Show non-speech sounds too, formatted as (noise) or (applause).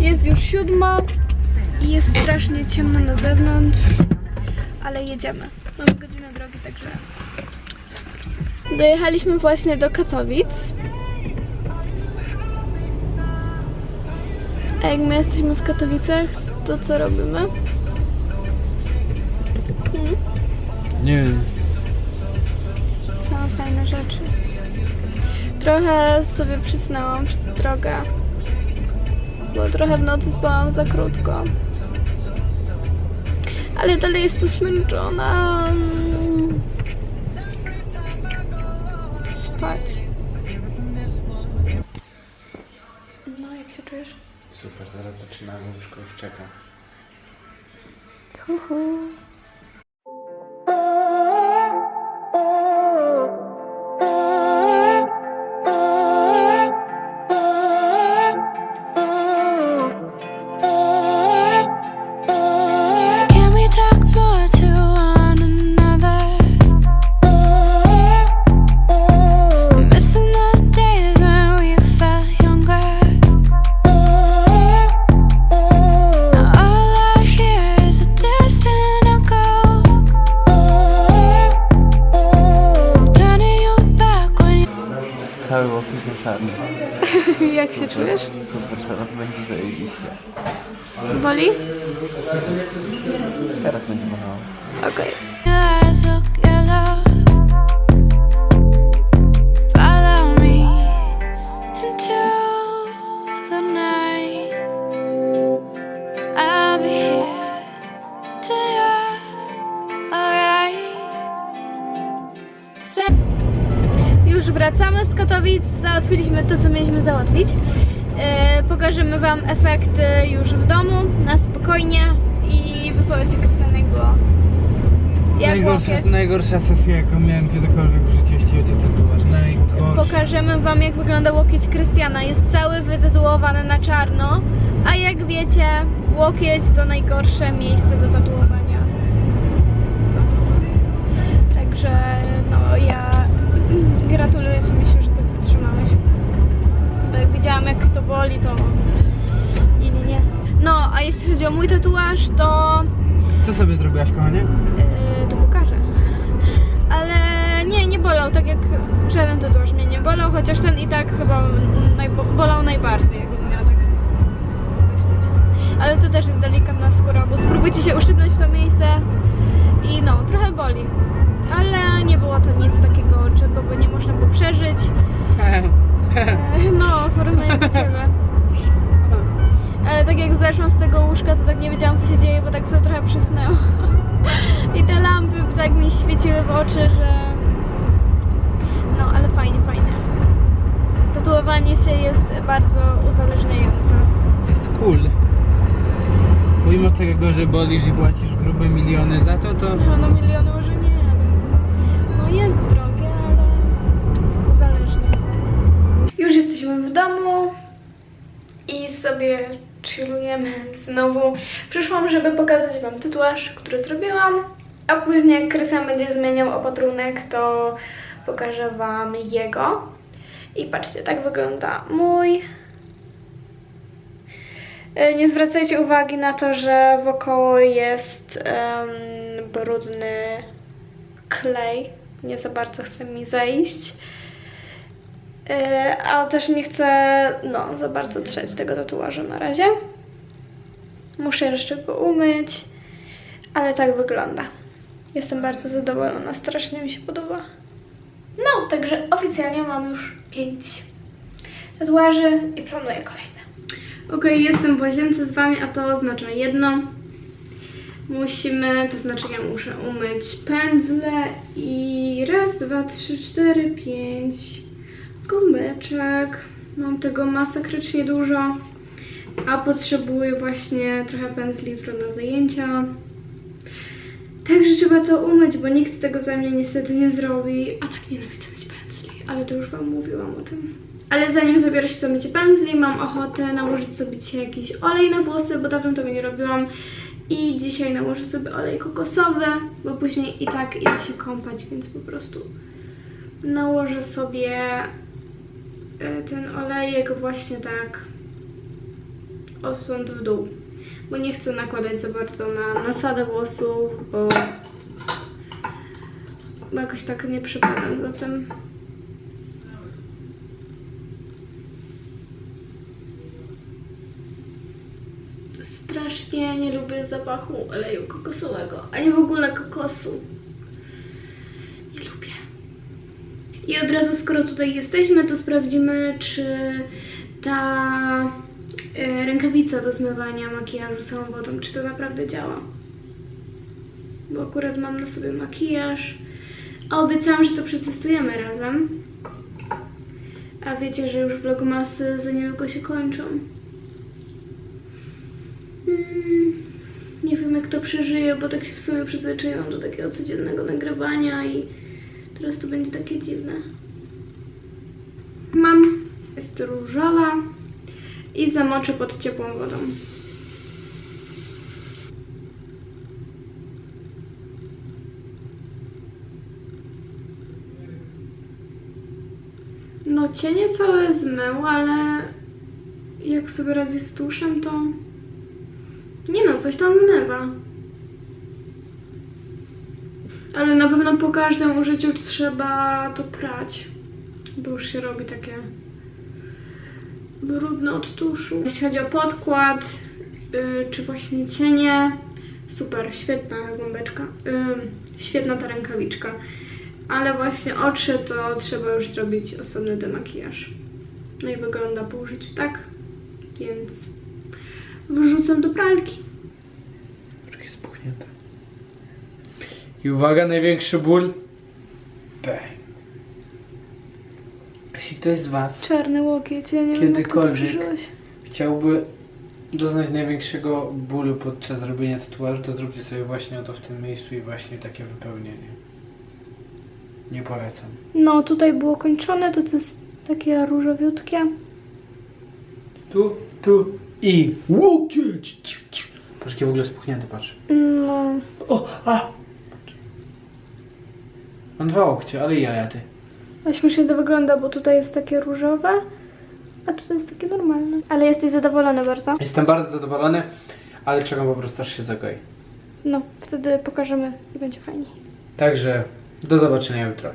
Jest już siódma i jest strasznie ciemno na zewnątrz, ale jedziemy. Mamy godzinę drogi, także... Dojechaliśmy właśnie do Katowic. A jak my jesteśmy w Katowicach, to co robimy? Hmm? Nie wiem. Same fajne rzeczy. Trochę sobie przysnęłam przez drogę. Bo trochę w nocy spałam za krótko. Ale dalej jestem zmęczona. Spać. No, jak się czujesz? Super, zaraz zaczynamy, łóżko już czeka. Hu, hu. Cały łopis na (laughs) jak się czujesz? Super, teraz będzie zajebiście. Boli? Teraz będzie bolało. Okej. Your Już wracamy z Katowic, załatwiliśmy to, co mieliśmy załatwić. E, pokażemy Wam efekty już w domu, na spokojnie i wypowiedź Krystiana jak było. Jak Najgorsza, najgorsza sesja, jaką miałem kiedykolwiek w życiu, jeśli chodzi o tatuaż. Najgorsza. Pokażemy Wam, jak wygląda łokieć Krystiana. Jest cały wytatuowany na czarno, a jak wiecie, łokieć to najgorsze miejsce do tatuowania. Mój tatuaż, to Co sobie zrobiłaś, kochanie? Yy, to pokażę. Ale nie, nie bolał, tak jak żaden tatuaż mnie nie bolał, chociaż ten i tak chyba bolał najbardziej, jakbym miała tak myśleć. Ale to też jest delikatna skóra, bo spróbujcie się uszczypnąć w to miejsce i no, trochę boli. Ale nie było to nic takiego, czego by nie można było przeżyć. (laughs) E, No, porównuję do ciebie. Ale tak jak zeszłam z tego łóżka, to tak nie wiedziałam co się dzieje, bo tak sobie trochę przysnęłam. (laughs) I te lampy tak mi świeciły w oczy, że... No, ale fajnie, fajnie. Tatuowanie się jest bardzo uzależniające. Jest cool. Pomimo tego, że bolisz i płacisz grube miliony za to, to... No, no miliony może nie. No jest drogie, ale uzależnia. Już jesteśmy w domu i sobie chillujemy znowu. Przyszłam, żeby pokazać Wam tatuaż, który zrobiłam, a później jak Krystian będzie zmieniał opatrunek, to pokażę Wam jego. I patrzcie, tak wygląda mój. E, Nie zwracajcie uwagi na to, że wokoło jest em, brudny klej. Nie za bardzo chce mi zejść. Ale też nie chcę no, za bardzo trzeć tego tatuażu na razie. Muszę jeszcze go umyć, ale tak wygląda. Jestem bardzo zadowolona, strasznie mi się podoba. No, także oficjalnie mam już pięć tatuaży i planuję kolejne. Okej, jestem w łazience z Wami, a to oznacza jedno. Musimy, to znaczy ja muszę umyć pędzle i raz, dwa, trzy, cztery, pięć gumeczek. Mam tego masakrycznie dużo, a potrzebuję właśnie trochę pędzli jutro na zajęcia. Także trzeba to umyć, bo nikt tego za mnie niestety nie zrobi. A tak nienawidzę myć pędzli, ale to już Wam mówiłam o tym. Ale zanim zabiorę się za mycie pędzli, mam ochotę nałożyć sobie dzisiaj jakiś olej na włosy, bo dawno tego nie robiłam. I dzisiaj nałożę sobie olej kokosowy, bo później i tak idę się kąpać, więc po prostu nałożę sobie ten olejek właśnie tak odtąd w dół. Bo nie chcę nakładać za bardzo na nasadę włosów, bo bo jakoś tak nie przypadam za tym. Strasznie nie lubię zapachu oleju kokosowego, ani w ogóle kokosu. Nie lubię. I od razu, skoro tutaj jesteśmy, to sprawdzimy, czy ta e, rękawica do zmywania makijażu samą wodą, czy to naprawdę działa. Bo akurat mam na sobie makijaż, a obiecałam, że to przetestujemy razem. A wiecie, że już vlogmasy za niedługo się kończą. Mm, nie wiem jak to przeżyję, bo tak się w sumie przyzwyczaiłam do takiego codziennego nagrywania i teraz to będzie takie dziwne. Mam, jest różowa i zamoczę pod ciepłą wodą. No cienie całe zmył, ale jak sobie radzi z tuszem, to nie no, coś tam zmywa. Ale na pewno po każdym użyciu trzeba to prać, bo już się robi takie brudne od tuszu. Jeśli chodzi o podkład, yy, czy właśnie cienie, super, świetna gąbeczka, yy, świetna ta rękawiczka. Ale właśnie oczy to trzeba już zrobić osobny demakijaż. No i wygląda po użyciu tak, więc wrzucam do pralki. Takie spuchnięte. I uwaga, największy ból. Bang. Jeśli ktoś z Was Czarny łokieć, ja nie Kiedykolwiek. chciałby doznać największego bólu podczas robienia tatuażu, to zróbcie sobie właśnie oto w tym miejscu i właśnie takie wypełnienie. Nie polecam. No, tutaj było kończone, to to jest takie różowiutkie. Tu, tu i łokieć. Patrz, jakie w ogóle spuchnięte, patrz. No, O, a! Mam dwa łokcie, ale i jaja ty. a śmiesznie to wygląda, bo tutaj jest takie różowe, a tutaj jest takie normalne. Ale jesteś zadowolony bardzo? Jestem bardzo zadowolony, ale czekam po prostu aż się zagoi. No, wtedy pokażemy i będzie fajnie. Także do zobaczenia jutro.